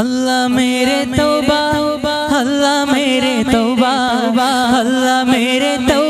अल्लाह मेरे तौबा अल्लाह मेरे तौबा अल्लाह मेरे तौबा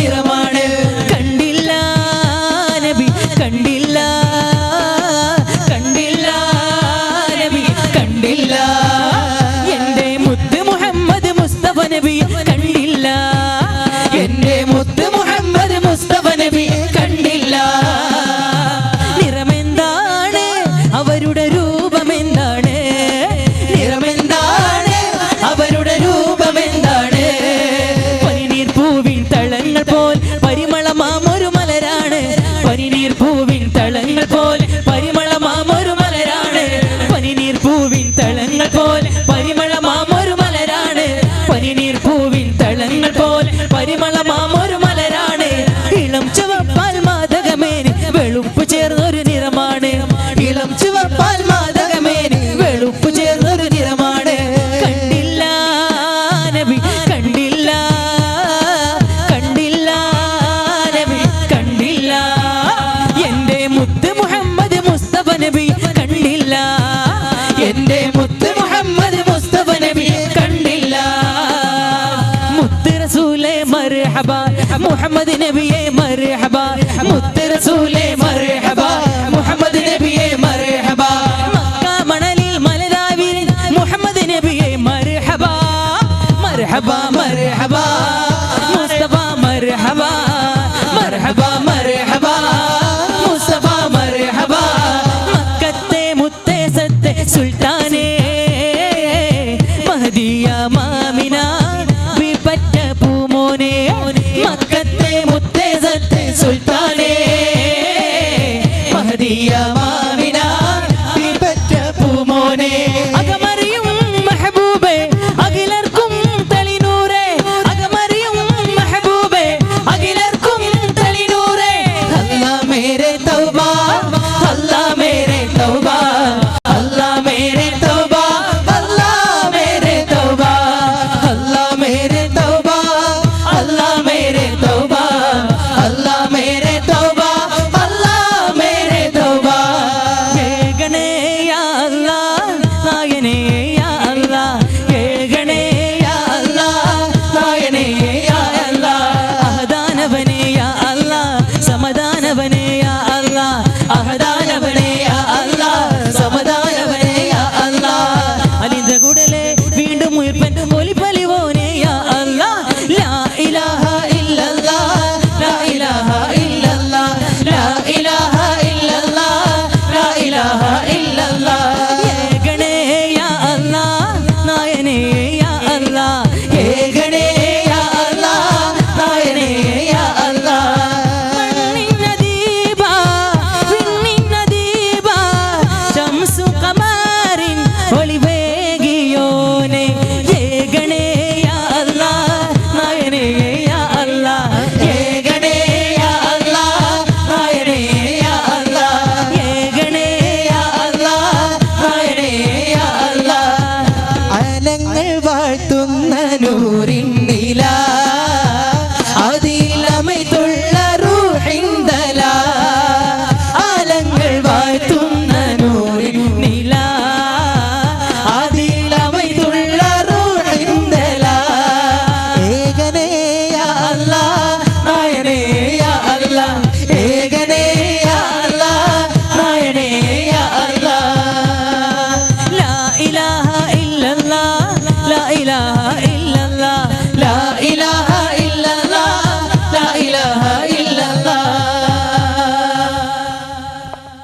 നബി കണ്ടില്ല. മുത്തരസൂലെ മർഹബ മുഹമ്മദ് നബിയെ മർഹബ മുത്തരസൂലെ മർഹബ മുഹമ്മദ് നബിയെ മർഹബ. മക്ക മണലിൽ മലരാവിൽ മുഹമ്മദ് നബിയെ മർഹബ മർഹബ മർഹബ. വാഴ്ത്തുന്ന നൂറിൻ നിലാ. là